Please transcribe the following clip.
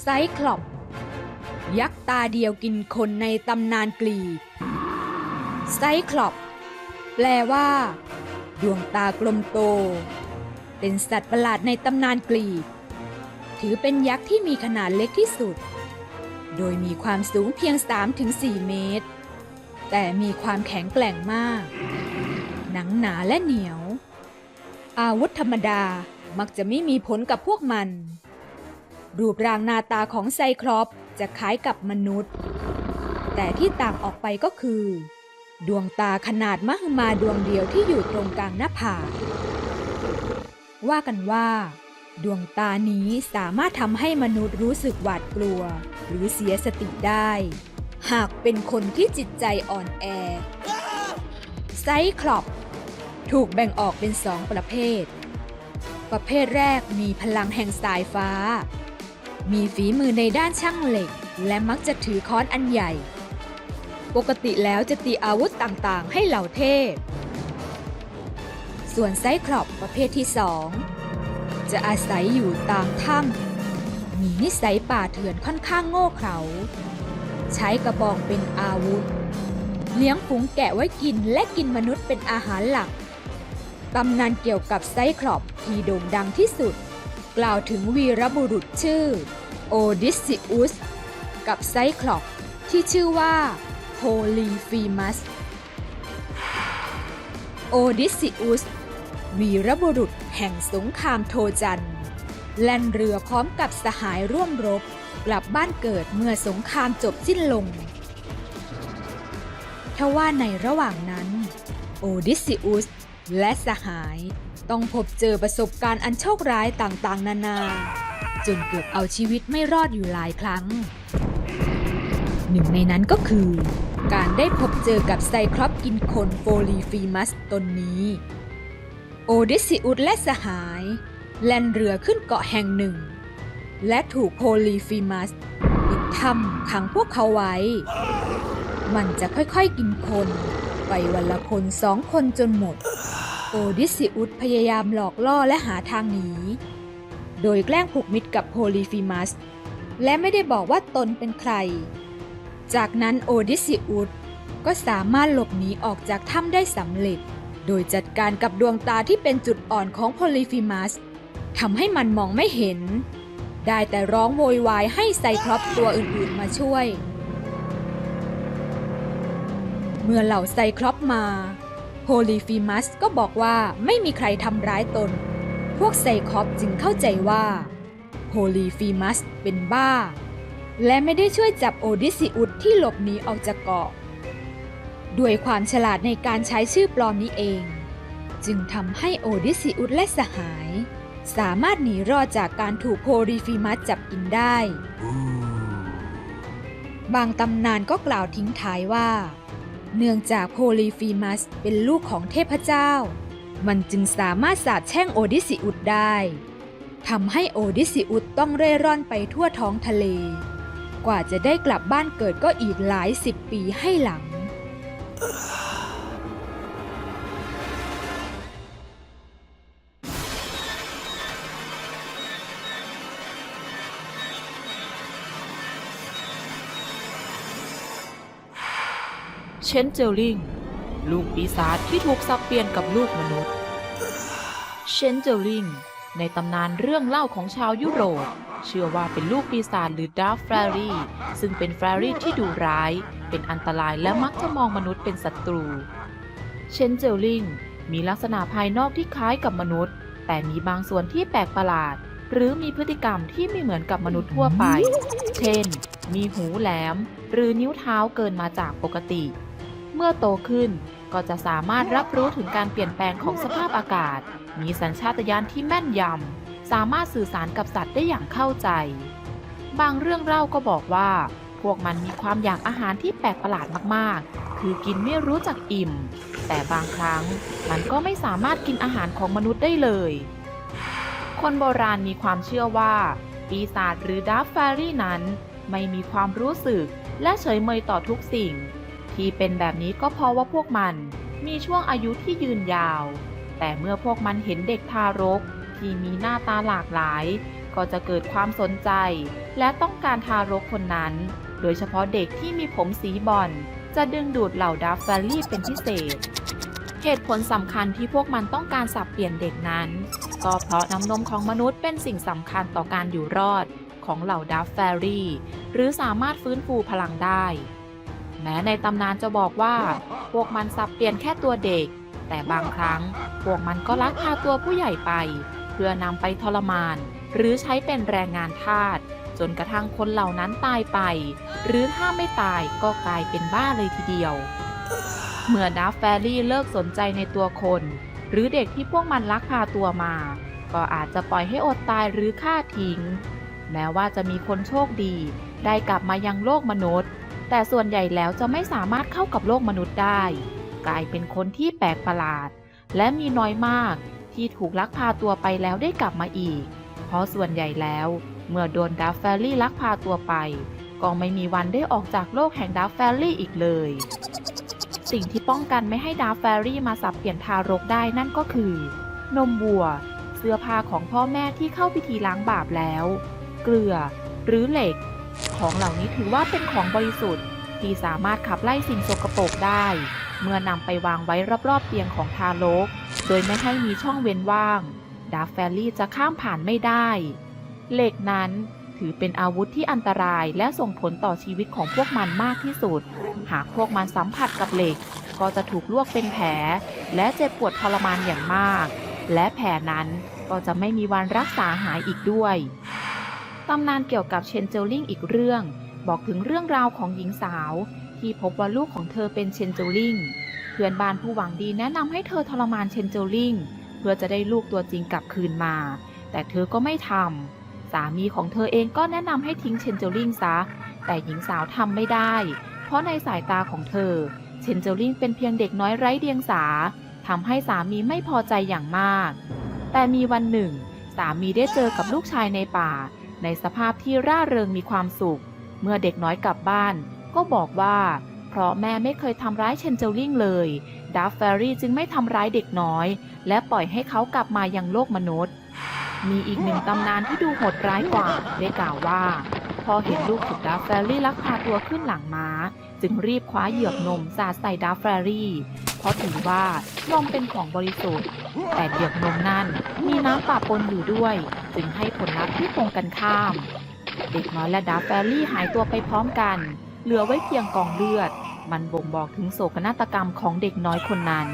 ไซคลอป ยักษ์ตาเดียวกินคนในตำนานกรีกไซคลอป แปลว่า ดวงตากลมโต เป็นสัตว์ประหลาดในตำนานกรีก ถือเป็นยักษ์ที่มีขนาดเล็กที่สุด โดยมีความสูงเพียง 3-4 เมตร แต่มีความแข็งแกร่งมาก หนังหนาและเหนียว อาวุธธรรมดามักจะไม่มีผลกับพวกมัน รูปร่างหน้าตาของไซคลอปจะคล้ายกับมนุษย์ แต่ที่ต่างออกไปก็คือ ดวงตาขนาดมหึมาดวงเดียวที่อยู่ตรงกลางหน้าผากว่ากันว่า ดวงตานี้สามารถทำให้มนุษย์รู้สึกหวาดกลัว หรือเสียสติได้ หากเป็นคนที่จิตใจอ่อนแอ ไซคลอปถูกแบ่งออกเป็นสองประเภท ประเภทแรกมีพลังแห่งสายฟ้า มีฝีมือในด้านช่างเหล็ก และมักจะถือค้อนอันใหญ่ ปกติแล้วจะตีอาวุธต่างๆ ให้เหล่าเทพ ส่วนไซคลอปประเภทที่สองจะอาศัยอยู่ตามถ้ำมีนิสัยป่าเถื่อนค่อนข้างโง่เขลาใช้กระบองเป็นอาวุธ เลี้ยงฝูงแกะไว้กินและกินมนุษย์เป็นอาหารหลัก ตำนานเกี่ยวกับไซคลอปที่โด่งดังที่สุด กล่าวถึงวีรบุรุษชื่อโอดิสซิอุสกับไซคลอปส์ที่ชื่อว่าโพลีฟีมัส โอดิสซิอุสวีรบุรุษแห่งสงครามโทจันแล่นเรือพร้อมกับสหายร่วมรบ กลับบ้านเกิดเมื่อสงครามจบสิ้นลงทว่าในระหว่างนั้น โอดิสซิอุสและสหาย ต้องพบเจอประสบการณ์อันโชคร้ายต่างๆ นานา จนเกือบเอาชีวิตไม่รอดอยู่หลายครั้ง หนึ่งในนั้นก็คือ การได้พบเจอกับไซคลอปกินคนโฟลีฟีมัสตนนี้ โอดิสซิอุสและสหาย แล่นเรือขึ้นเกาะแห่งหนึ่ง และถูกโพลีฟีมัสปิดถ้ำขังพวกเขาไว้ มันจะค่อยๆกินคน ไปวันละคนสองคนจนหมด โอดิสซิอุสพยายามหลอกล่อและหาทางหนี โดยแกล้งผูกมิตรกับโพลีฟีมัส และไม่ได้บอกว่าตนเป็นใคร จากนั้นโอดิสซิอุสก็สามารถหลบหนีออกจากถ้ำได้สำเร็จ โดยจัดการกับดวงตาที่เป็นจุดอ่อนของโพลีฟีมัสทำให้มันมองไม่เห็น ได้แต่ร้องโวยวายให้ไซคลอปตัวอื่นๆมาช่วย เมื่อเหล่าไซคลอปมา โพลีฟีมัสก็บอกว่าไม่มีใครทำร้ายตน พวกไซคลอปส์จึงเข้าใจว่าโพลีฟีมัสเป็นบ้า และไม่ได้ช่วยจับโอดิสซิอุสที่หลบหนีออกจากเกาะ ด้วยความฉลาดในการใช้ชื่อปลอมนี้เอง จึงทำให้โอดิสซิอุสและสหาย สามารถหนีรอดจากการถูกโพลีฟีมัสจับกินได้ บางตำนานก็กล่าวทิ้งท้ายว่า เนื่องจากโพลีฟีมัสเป็นลูกของเทพเจ้า มันจึงสามารถสาบแช่งโอดิสซิอุดได้ทำให้โอดิสซิอุดต้องเร่ร่อนไปทั่วท้องทะเล กว่าจะได้กลับบ้านเกิดก็อีกหลายสิบปีให้หลัง เชนเจลลิง ลูกปีศาจที่ถูกสับเปลี่ยนกับลูกมนุษย์ เชนเจลลิง ในตำนานเรื่องเล่าของชาวยุโรป เชื่อว่าเป็นลูกปีศาจหรือดาร์ฟแฟรี่ ซึ่งเป็นแฟรี่ที่ดุร้าย เป็นอันตรายและมักจะมองมนุษย์เป็นศัตรู เชนเจลลิง มีลักษณะภายนอกที่คล้ายกับมนุษย์ แต่มีบางส่วนที่แปลกประหลาด หรือมีพฤติกรรมที่ไม่เหมือนกับมนุษย์ทั่วไป เช่นมีหูแหลม หรือนิ้วเท้าเกินมาจากปกติ เมื่อโตขึ้นก็จะสามารถรับรู้ถึงการเปลี่ยนแปลงของสภาพอากาศ มีสัญชาตญาณที่แม่นยำ สามารถสื่อสารกับสัตว์ได้อย่างเข้าใจ บางเรื่องเล่าก็บอกว่า พวกมันมีความอยากอาหารที่แปลกประหลาดมากๆ คือกินไม่รู้จักอิ่ม แต่บางครั้งมันก็ไม่สามารถกินอาหารของมนุษย์ได้เลย คนโบราณมีความเชื่อว่า ปีศาจหรือดาร์ฟแฟรี่นั้น ไม่มีความรู้สึกและเฉยเมยต่อทุกสิ่ง ที่เป็นแบบนี้ก็เพราะว่าพวกมันมีช่วงอายุที่ยืนยาว แต่เมื่อพวกมันเห็นเด็กทารกที่มีหน้าตาหลากหลาย ก็จะเกิดความสนใจ และต้องการทารกคนนั้น โดยเฉพาะเด็กที่มีผมสีบอลจะดึงดูดเหล่าดัฟแฟลลี่เป็นพิเศษ เหตุผลสำคัญที่พวกมันต้องการสับเปลี่ยนเด็กนั้น ก็เพราะน้ำนมของมนุษย์เป็นสิ่งสำคัญต่อการอยู่รอดของเหล่าดัฟแฟลลี่ หรือสามารถฟื้นฟูพลังได้ แม้ในตำนานจะบอกว่า พวกมันสับเปลี่ยนแค่ตัวเด็ก แต่บางครั้งพวกมันก็ลักพาตัวผู้ใหญ่ไป เพื่อนำไปทรมาน หรือใช้เป็นแรงงานทาสจนกระทั่งคนเหล่านั้นตายไป หรือถ้าไม่ตายก็กลายเป็นบ้าเลยทีเดียว เมื่อดัฟแฟรี่เลิกสนใจในตัวคน หรือเด็กที่พวกมันลักพาตัวมา ก็อาจจะปล่อยให้อดตายหรือฆ่าทิ้ง แม้ว่าจะมีคนโชคดี ได้กลับมายังโลกมนุษย์ แต่ส่วนใหญ่แล้วจะไม่สามารถเข้ากับโลกมนุษย์ได้ กลายเป็นคนที่แปลกประหลาด และมีน้อยมากที่ถูกลักพาตัวไปแล้วได้กลับมาอีก เพราะส่วนใหญ่แล้ว เมื่อโดนดัฟแฟลลี่ลักพาตัวไป ก็ไม่มีวันได้ออกจากโลกแห่งดัฟแฟลลี่อีกเลย สิ่งที่ป้องกันไม่ให้ดัฟแฟลลี่มาสับเปลี่ยนทารกได้นั่นก็คือ นมวัว เสื้อผ้าของพ่อแม่ที่เข้าพิธีล้างบาปแล้ว เกลือ หรือเหล็ก ของเหล่านี้ถือว่าเป็นของบริสุทธิ์ ที่สามารถขับไล่สิ่งสกปรกได้ เมื่อนำไปวางไว้รอบๆเตียงของทารก โดยไม่ให้มีช่องเว้นว่างดัฟแฟลลี่จะข้ามผ่านไม่ได้ เหล็กนั้นถือเป็นอาวุธที่อันตรายและส่งผลต่อชีวิตของพวกมันมากที่สุด หากพวกมันสัมผัสกับเหล็ก ก็จะถูกลวกเป็นแผล และเจ็บปวดทรมานอย่างมาก และแผลนั้นก็จะไม่มีวันรักษาหายอีกด้วย ตำนานเกี่ยวกับเชนเจลลิงอีกเรื่อง บอกถึงเรื่องราวของหญิงสาว ที่พบว่าลูกของเธอเป็นเชนเจลลิงเพื่อนบ้านผู้หวังดีแนะนำให้เธอทรมานเชนเจลลิงเพื่อจะได้ลูกตัวจริงกลับคืนมา แต่เธอก็ไม่ทำสามีของเธอเองก็แนะนำให้ทิ้งเชนเจลลิงซะ แต่หญิงสาวทำไม่ได้ เพราะในสายตาของเธอ เชนเจลลิงเป็นเพียงเด็กน้อยไร้เดียงสาทำให้สามีไม่พอใจอย่างมาก แต่มีวันหนึ่ง สามีได้เจอกับลูกชายในป่า ในสภาพที่ร่าเริงมีความสุข เมื่อเด็กน้อยกลับบ้าน ก็บอกว่า เพราะแม่ไม่เคยทำร้ายเชนเจลลิงเลยดัฟแฟรี่จึงไม่ทำร้ายเด็กน้อย และปล่อยให้เขากลับมายังโลกมนุษย์ มีอีกหนึ่งตำนานที่ดูโหดร้ายกว่าได้กล่าวว่า พอเห็นลูกถูกดัฟแฟรี่ลักพาตัวขึ้นหลังม้า จึงรีบคว้าเหยือกนมสาดใส่ดัฟแฟรี่เพราะถือว่านมเป็นของบริสุทธิ์ แต่เหยือกนมนั่นมีน้ำปะปนอยู่ด้วย จึงให้ผลลัพธ์ที่ตรงกันข้าม เด็กน้อยและดาฟแฟรี่หายตัวไปพร้อมกัน เหลือไว้เพียงกองเลือด มันบ่งบอกถึงโศกนาฏกรรมของเด็กน้อยคนนั้น